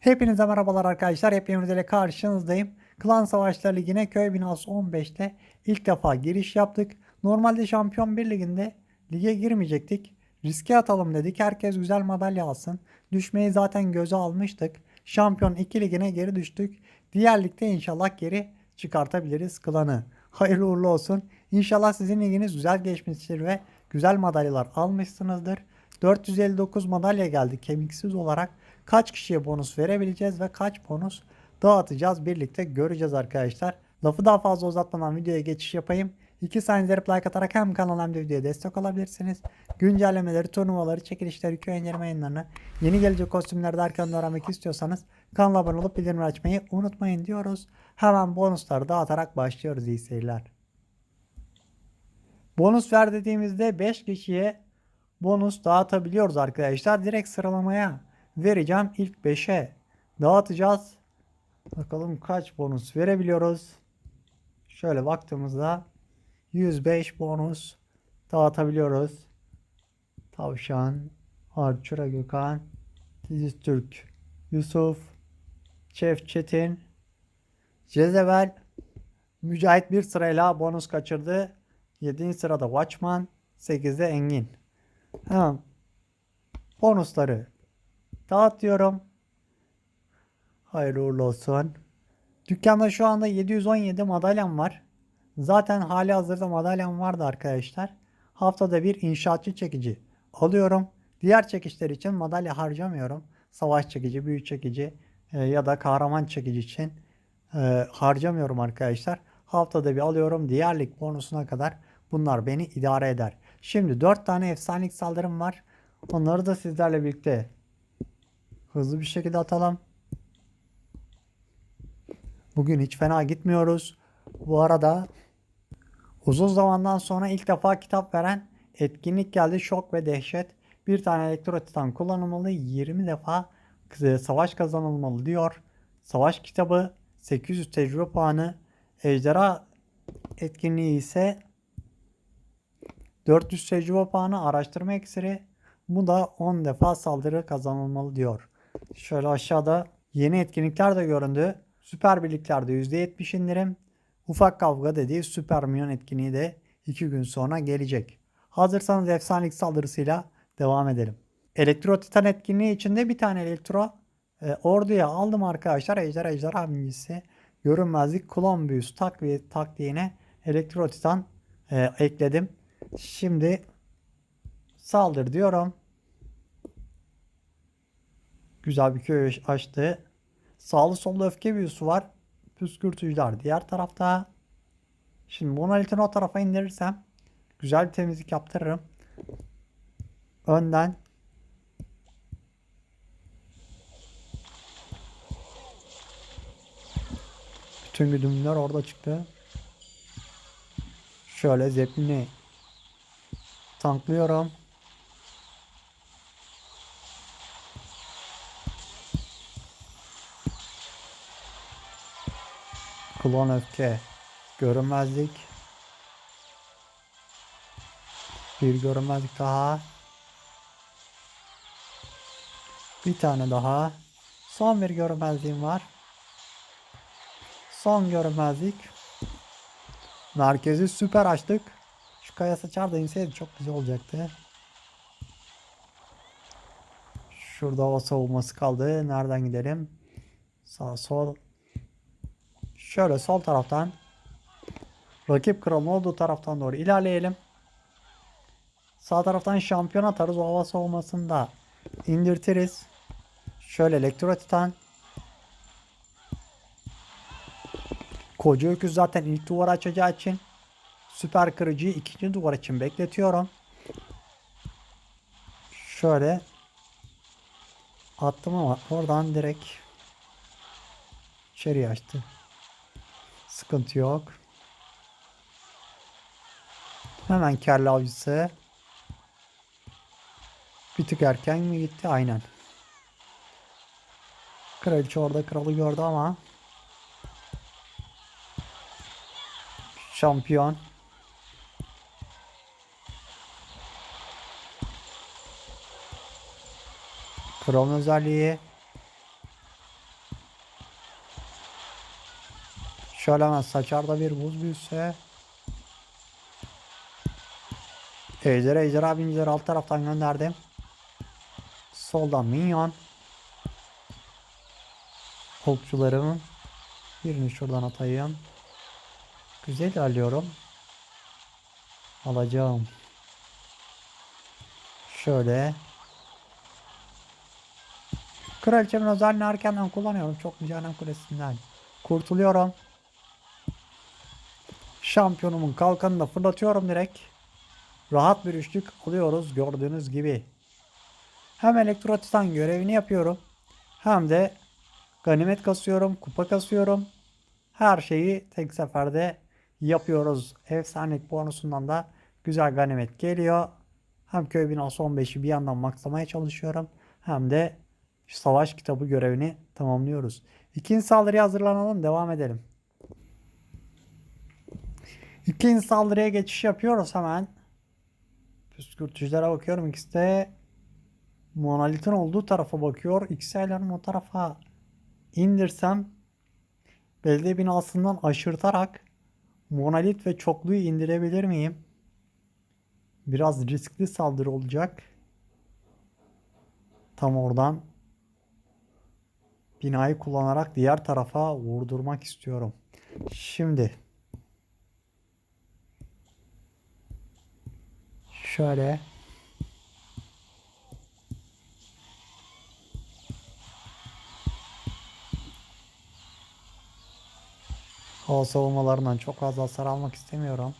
Hepinize merhabalar arkadaşlar. Hepiniz ile karşınızdayım. Klan Savaşları Ligi'ne köy binası 15'te ilk defa giriş yaptık. Normalde Şampiyon 1 Ligi'nde lige girmeyecektik. Riske atalım dedik. Herkes güzel madalya alsın. Düşmeyi zaten göze almıştık. Şampiyon 2 Ligi'ne geri düştük. Diğer ligde inşallah geri çıkartabiliriz klanı. Hayırlı uğurlu olsun. İnşallah sizin liginiz güzel geçmiştir ve güzel madalyalar almışsınızdır. 459 madalya geldi kemiksiz olarak. Kaç kişiye bonus verebileceğiz ve kaç bonus dağıtacağız birlikte göreceğiz arkadaşlar. Lafı daha fazla uzatmadan videoya geçiş yapayım. 2 saniye like atarak hem kanala hem de videoya destek olabilirsiniz. Güncellemeleri, turnuvaları, çekilişleri, köy inceleme yayınlarını, yeni gelecek kostümleri derken öğrenmek istiyorsanız kanala abone olup bildirimleri açmayı unutmayın diyoruz. Hemen bonusları dağıtarak başlıyoruz iyi seyirler. Bonus ver dediğimizde 5 kişiye bonus dağıtabiliyoruz arkadaşlar. Direkt sıralamaya vereceğim. ilk 5'e dağıtacağız. Bakalım kaç bonus verebiliyoruz. Şöyle baktığımızda 105 bonus dağıtabiliyoruz. Tavşan, Arçura Gökhan, Diziz Türk, Yusuf, Şef Çetin, Cezebel, Mücahit bir sırayla bonus kaçırdı. 7. sırada Watchman, 8'de Engin. Hemen bonusları dağıtıyorum. Hayırlı uğurlu olsun. Dükkanda şu anda 717 madalyam var. Zaten hali hazırda madalyam vardı arkadaşlar. Haftada bir inşaatçı çekici alıyorum. Diğer çekişler için madalya harcamıyorum. Savaş çekici, büyü çekici e, ya da kahraman çekici için e, harcamıyorum arkadaşlar. Haftada bir alıyorum. Diğer lig bonusuna kadar bunlar beni idare eder. Şimdi 4 tane efsanelik saldırım var. Onları da sizlerle birlikte hızlı bir şekilde atalım. Bugün hiç fena gitmiyoruz. Bu arada uzun zamandan sonra ilk defa kitap veren etkinlik geldi. Şok ve dehşet. Bir tane elektro titan kullanılmalı. 20 defa savaş kazanılmalı diyor. Savaş kitabı 800 tecrübe puanı. Ejderha etkinliği ise 400 tecrübe puanı araştırma iksiri. Bu da 10 defa saldırı kazanılmalı diyor. Şöyle aşağıda yeni etkinlikler de göründü. Süper birliklerde %70 indirim. Ufak kavga dediği süper minyon etkinliği de 2 gün sonra gelecek. Hazırsanız efsanelik saldırısıyla devam edelim. Elektro Titan etkinliği içinde bir tane elektro e, orduya aldım arkadaşlar. Ejder Ejder abicisi görünmezlik klon büyüsü takviye taktiğine Elektro Titan e, ekledim. Şimdi saldır diyorum. Güzel bir köy açtı. Sağlı sollu öfke büyüsü var. Püskürtücüler diğer tarafta. Şimdi monolitini o tarafa indirirsem güzel bir temizlik yaptırırım. Önden bütün güdümler orada çıktı. Şöyle zeplini tanklıyorum. Klon öfke. Görünmezlik. Bir görünmezlik daha. Bir tane daha. Son bir görünmezliğim var. Son görünmezlik. Merkezi süper açtık. Şu kaya saçar da inseydi çok güzel olacaktı. Şurada hava savunması kaldı. Nereden gidelim? Sağ sol. Şöyle sol taraftan rakip kralın olduğu taraftan doğru ilerleyelim. Sağ taraftan şampiyon atarız. O hava savunmasını da indirtiriz. Şöyle elektro titan. Koca öküz zaten ilk duvar açacağı için süper kırıcıyı ikinci duvar için bekletiyorum. Şöyle attım ama oradan direkt içeri açtı. Sıkıntı yok. Hemen kelle avcısı. Bir tık erken mi gitti? Aynen. Kraliçe orada kralı gördü ama şampiyon. Chrome özelliği. Şöyle hemen saçarda bir buz büyüse. Ejderha ejderha binicileri alt taraftan gönderdim. Soldan minyon. Okçularımın birini şuradan atayım. Güzel ilerliyorum. Alacağım. Şöyle. Kraliçemin özelliğini erkenden kullanıyorum. Çok mücadele kulesinden. Kurtuluyorum. Şampiyonumun kalkanını da fırlatıyorum direkt. Rahat bir üçlük alıyoruz gördüğünüz gibi. Hem elektrotitan görevini yapıyorum. Hem de ganimet kasıyorum, kupa kasıyorum. Her şeyi tek seferde yapıyoruz. Efsanelik bonusundan da güzel ganimet geliyor. Hem köy binası 15'i bir yandan makslamaya çalışıyorum. Hem de savaş kitabı görevini tamamlıyoruz. İkinci saldırıya hazırlanalım. Devam edelim. İkinci saldırıya geçiş yapıyoruz hemen. Püskürtücülere bakıyorum. İkisi de monolitin olduğu tarafa bakıyor. XL'lerin o tarafa indirsem belediye binasından aşırtarak monolit ve çokluğu indirebilir miyim? Biraz riskli saldırı olacak. Tam oradan binayı kullanarak diğer tarafa vurdurmak istiyorum. Şimdi şöyle hava savunmalarından çok fazla hasar almak istemiyorum.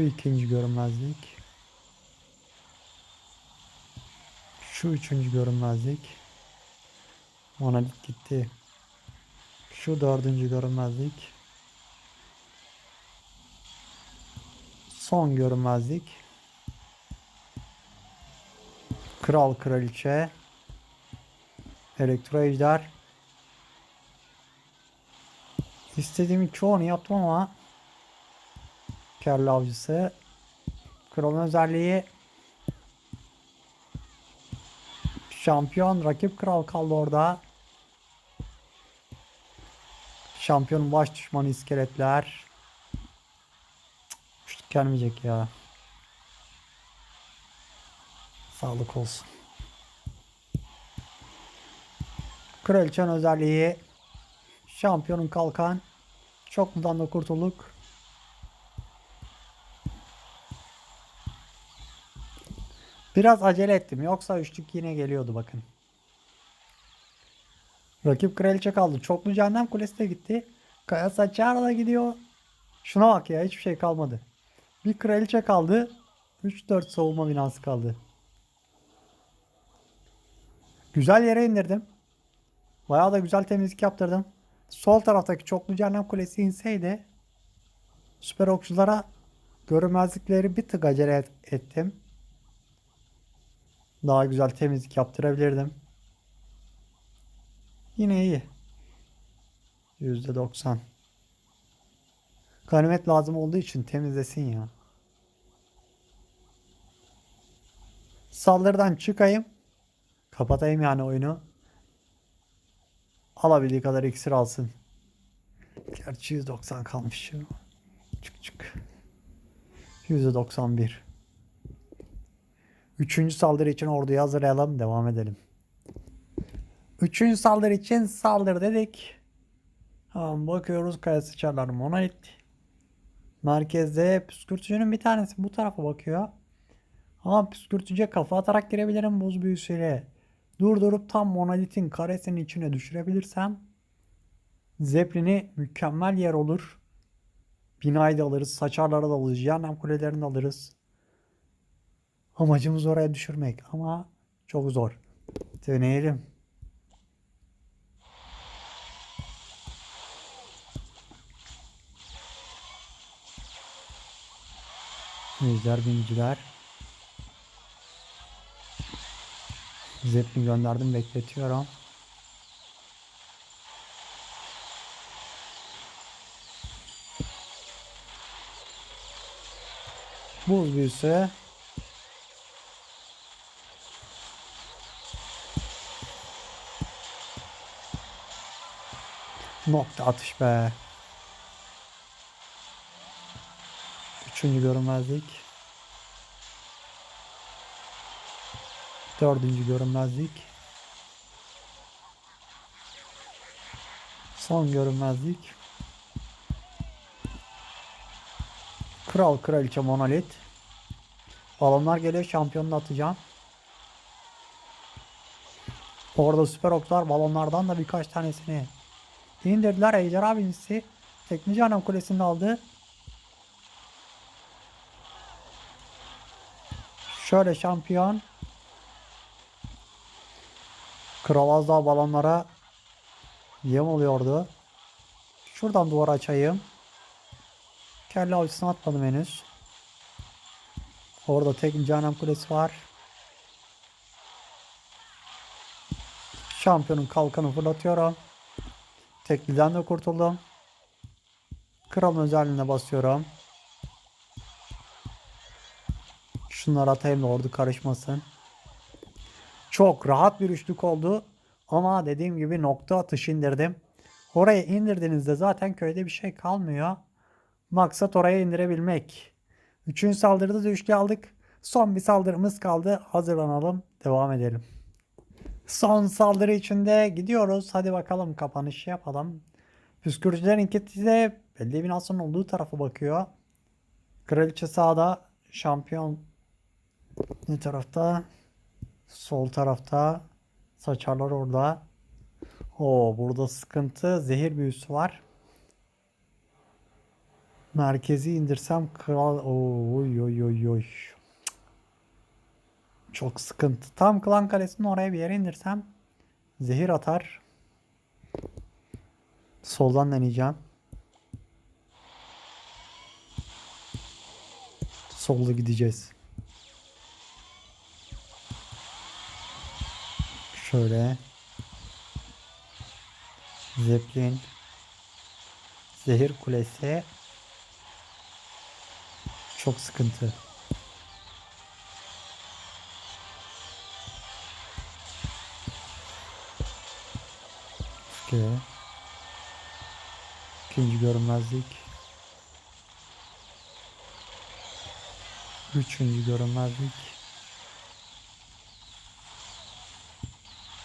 Şu ikinci görünmezlik. Şu üçüncü görünmezlik. Monolit gitti. Şu dördüncü görünmezlik. Son görünmezlik. Kral kraliçe. Elektro ejder. İstediğimin çoğunu yaptım ama Kelle avcısı. Kralın özelliği şampiyon rakip kral kaldı orada. Şampiyonun baş düşmanı iskeletler. Cık, gelmeyecek ya. Sağlık olsun. Kraliçenin özelliği şampiyonun kalkan. Çok mudan da kurtulduk. Biraz acele ettim. Yoksa üçlük yine geliyordu bakın. Rakip kraliçe kaldı. Çoklu cehennem kulesi de gitti. Kaya Saçar da gidiyor. Şuna bak ya hiçbir şey kalmadı. Bir kraliçe kaldı. 3-4 savunma binası kaldı. Güzel yere indirdim. Bayağı da güzel temizlik yaptırdım. Sol taraftaki çoklu cehennem kulesi inseydi süper okçulara görünmezlikleri bir tık acele et- ettim. Daha güzel temizlik yaptırabilirdim. Yine iyi. %90. Ganimet lazım olduğu için temizlesin ya. Saldırıdan çıkayım. Kapatayım yani oyunu. Alabildiği kadar iksir alsın. Gerçi 190 kalmış. Çık çık. %91. Üçüncü saldırı için orduyu hazırlayalım. Devam edelim. Üçüncü saldırı için saldır dedik. Tamam bakıyoruz kaya sıçarlar monolit. Merkezde püskürtücünün bir tanesi bu tarafa bakıyor. Ama püskürtücüye kafa atarak girebilirim buz büyüsüyle. Durdurup tam monolitin karesinin içine düşürebilirsem Zeppelin'i mükemmel yer olur. Binayı da alırız, saçarları da alırız, cehennem kulelerini de alırız. Amacımız oraya düşürmek ama çok zor. Deneyelim. Ejder biniciler. Zeppelin gönderdim bekletiyorum. Buz büyüsü. Nokta atış be. Üçüncü görünmezlik. Dördüncü görünmezlik. Son görünmezlik. Kral kraliçe monolit. Balonlar geliyor şampiyonunu atacağım. Orada süper oklar balonlardan da birkaç tanesini indirdiler. Ejderha binisi teknici anam kulesini aldı. Şöyle şampiyon. Kral az daha balonlara yem oluyordu. Şuradan duvar açayım. Kelle avcısını atmadım henüz. Orada tek Canem Kulesi var. Şampiyonun kalkanı fırlatıyorum. Tekliden de kurtuldum. Kralın özelliğine basıyorum. Şunları atayım da ordu karışmasın. Çok rahat bir üçlük oldu. Ama dediğim gibi nokta atış indirdim. Oraya indirdiğinizde zaten köyde bir şey kalmıyor. Maksat oraya indirebilmek. Üçüncü saldırıda da üçlü aldık. Son bir saldırımız kaldı. Hazırlanalım. Devam edelim. Son saldırı içinde gidiyoruz. Hadi bakalım kapanışı yapalım. Püskürtülerin inketi de belli binasının olduğu tarafa bakıyor. Kraliçe sağda. Şampiyon ne tarafta? Sol tarafta. Saçarlar orada. O burada sıkıntı. Zehir büyüsü var. Merkezi indirsem kral oy oy oy oy. Çok sıkıntı. Tam klan kalesinin oraya bir yere indirsem zehir atar. Soldan deneyeceğim. Solda gideceğiz. Şöyle. Zeppelin. Zehir kulesi. Çok sıkıntı. Öfke. İkinci görünmezlik. Üçüncü görünmezlik.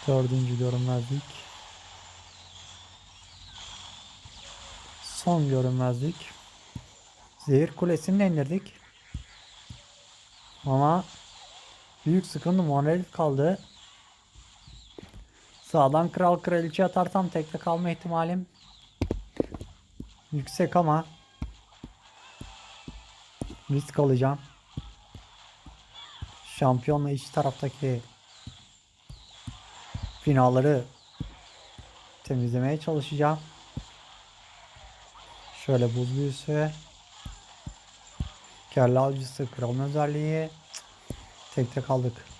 Dördüncü görünmezlik. Son görünmezlik. Zehir kulesini de indirdik. Ama büyük sıkıntı monolith kaldı. Sağdan kral kraliçe atarsam tekte kalma ihtimalim yüksek ama risk alacağım. Şampiyonla iç taraftaki binaları temizlemeye çalışacağım. Şöyle buz büyüsü. Kelle avcısı kralın özelliği. Tek tek aldık.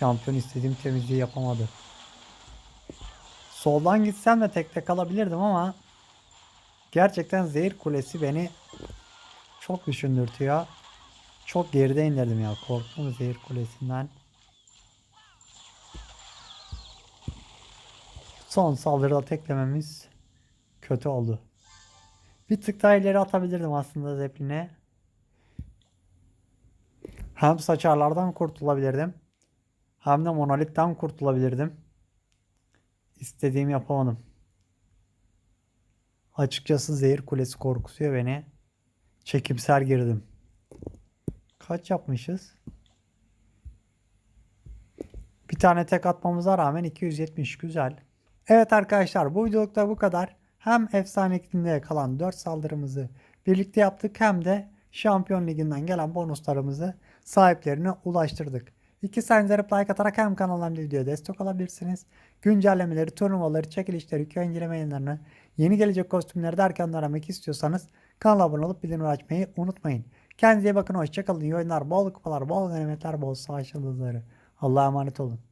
Şampiyon istediğim temizliği yapamadı. Soldan gitsem de tek tek alabilirdim ama gerçekten zehir kulesi beni çok düşündürtüyor. Çok geride indirdim ya. Korktum zehir kulesinden. Son saldırıda teklememiz kötü oldu. Bir tık daha ileri atabilirdim aslında Zeppelin'e. Hem saçarlardan kurtulabilirdim. Hem de monolitten kurtulabilirdim. İstediğimi yapamadım. Açıkçası zehir kulesi korkutuyor beni. Çekimser girdim. Kaç yapmışız? Bir tane tek atmamıza rağmen 270 güzel. Evet arkadaşlar bu videolukta bu kadar. Hem efsane iklimde kalan 4 saldırımızı birlikte yaptık hem de Şampiyon Ligi'nden gelen bonuslarımızı sahiplerine ulaştırdık. İki saniye like atarak hem kanalım hem de videoya destek olabilirsiniz. Güncellemeleri, turnuvaları, çekilişleri, köy inceleme yayınlarını, yeni gelecek kostümleri derken aramak istiyorsanız kanala abone olup bildirim açmayı unutmayın. Kendinize bakın, hoşçakalın, iyi oyunlar, bol kupalar, bol ganimetler, bol savaş yıldızları. Allah'a emanet olun.